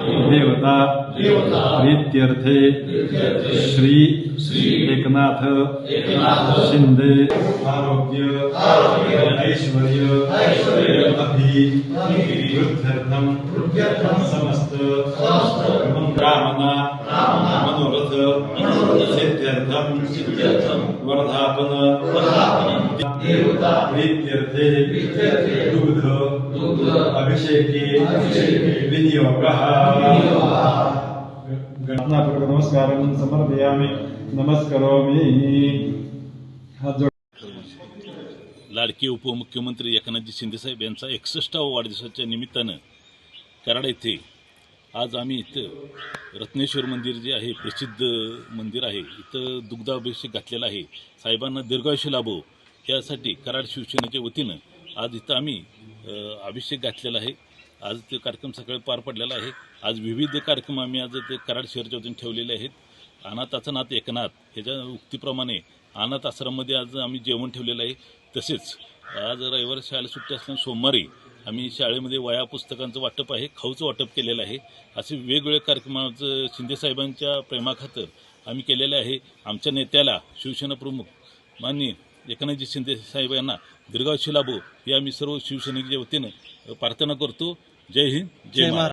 देवता प्रीत्यर्थे श्री एकनाथ शिंदे आरोग्य ऐश्वर्य अभि वृद्ध्यर्थम समस्त कामना मनोरथ सिद्ध्यर्थम वर्धापन प्रीत्यर्थे दुग्ध अभिषेके विनियोगः। गणनापूर्वक नमस्कारं समर्पयामि। नमस्करोमि। लाडके उपमुख्यमंत्री एकनाथजी शिंदेसाहेब यांचा एकसष्टावा वाढदिवसाच्या निमित्तानं कराड येथे आज आम्ही इथं रत्नेश्वर मंदिर जे आहे प्रसिद्ध मंदिर आहे इथं दुग्धाभिषेक घातलेला आहे. साहेबांना दीर्घायुष्य लाभो. त्यासाठी कराड शिवसेनेच्या वतीनं आज इथं आम्ही अभिषेक घातलेला आहे. आज ते कार्यक्रम सकाळी पार पडलेला आहे. आज विविध कार्यक्रम आम्ही आज ते कराड शहरच्या वतीने ठेवलेले आहेत. अनाथाचं नाथ एकनाथ ह्याच्या उक्तीप्रमाणे अनाथ आश्रममध्ये आज आम्ही जेवण ठेवलेलं आहे. तसेच आज रविवार शाळेला सुट्टी असल्याने सोमवारी आम्ही शाळेमध्ये वया पुस्तकांचं वाटप आहे खाऊचं वाटप केलेलं आहे. असे वेगवेगळे कार्यक्रमाचं शिंदेसाहेबांच्या प्रेमाखातर आम्ही केलेलं आहे. आमच्या नेत्याला शिवसेना प्रमुख माननीय एकनाथजी शिंदे साहेब यांना दीर्घायुष्य लाभो. हे आम्ही सर्व शिवसैनिकच्या वतीनं प्रार्थना करतो. जय हिंद जय महाराष्ट्र.